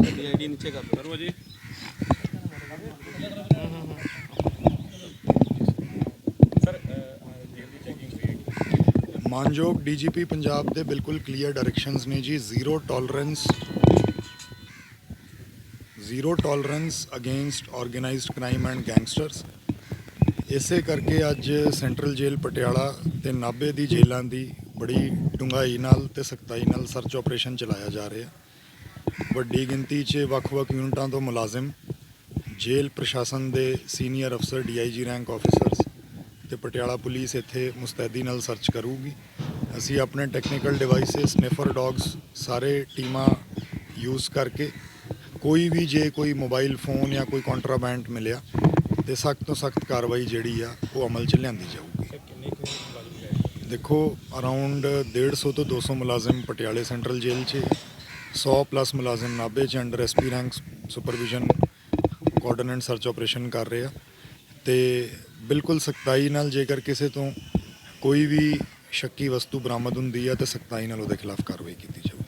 ID ਨੀਚੇ ਕਰ ਕਰੋ ਜੀ। ਸਰ ਮਾਨਯੋਗ ਡੀਜੀਪੀ ਪੰਜਾਬ ਦੇ ਬਿਲਕੁਲ ਕਲੀਅਰ ਡਾਇਰੈਕਸ਼ਨਸ ਨੇ ਜੀ। Zero tolerance zero tolerance against organised crime and gangsters ਇਸੇ ਕਰਕੇ ਅੱਜ ਸੈਂਟਰਲ ਜੇਲ੍ਹ ਪਟਿਆਲਾ ਤੇ ਨਾਭੇ ਦੀ ਜੇਲ੍ਹਾਂ ਦੀ ਬੜੀ ਡੂੰਘਾਈ ਨਾਲ ਤੇ ਸਖਤਾਈ ਨਾਲ ਸਰਚ ਆਪਰੇਸ਼ਨ ਚਲਾਇਆ ਜਾ ਰਿਹਾ। ਵੱਡੀ ਗਿਣਤੀ 'ਚ ਵੱਖ-ਵੱਖ ਯੂਨਿਟਾਂ ਤੋਂ ਮੁਲਾਜ਼ਮ ਜੇਲ੍ਹ ਪ੍ਰਸ਼ਾਸਨ ਦੇ ਸੀਨੀਅਰ ਅਫਸਰ ਡੀਆਈਜੀ ਰੈਂਕ ਆਫੀਸਰਸ ਤੇ ਪਟਿਆਲਾ ਪੁਲਿਸ ਇੱਥੇ ਮੁਸਤੈਦੀ ਨਾਲ ਸਰਚ ਕਰੂਗੀ। ਅਸੀਂ ਆਪਣੇ ਟੈਕਨੀਕਲ ਡਿਵਾਈਸਸ ਸਨਿਫਰ ਡੌਗਸ ਸਾਰੇ ਟੀਮਾਂ ਯੂਜ਼ ਕਰਕੇ ਕੋਈ ਵੀ ਜੇ ਕੋਈ ਮੋਬਾਈਲ ਫੋਨ ਜਾਂ ਕੋਈ ਕੰਟਰਾਬੈਂਡ ਮਿਲਿਆ ਤੇ ਸਖਤ ਤੋਂ ਸਖਤ ਕਾਰਵਾਈ ਜਿਹੜੀ ਆ ਉਹ ਅਮਲ 'ਚ ਲਿਆਂਦੀ ਜਾਊਗੀ। ਦੇਖੋ ਅਰਾਊਂਡ 150 ਤੋਂ 200 ਮੁਲਾਜ਼ਮ ਪਟਿਆਲੇ ਸੈਂਟਰਲ ਜੇਲ੍ਹ 'ਚ 100 ਪਲੱਸ ਮੁਲਾਜ਼ਮ ਨਾਭੇ 'ਚ under SP rank supervision coordinate search operation ਕਰ ਰਹੇ ਆ। ਤੇ ਬਿਲਕੁਲ ਸਖਤਾਈ ਨਾਲ ਜੇਕਰ ਕਿਸੇ ਤੋਂ ਕੋਈ ਵੀ ਸ਼ੱਕੀ ਵਸਤੂ ਬਰਾਮਦ ਹੁੰਦੀ ਆ, ਤੇ ਸਖਤਾਈ ਨਾਲ ਉਹਦੇ ਖਿਲਾਫ ਕਾਰਵਾਈ ਕੀਤੀ ਜਾਵੇ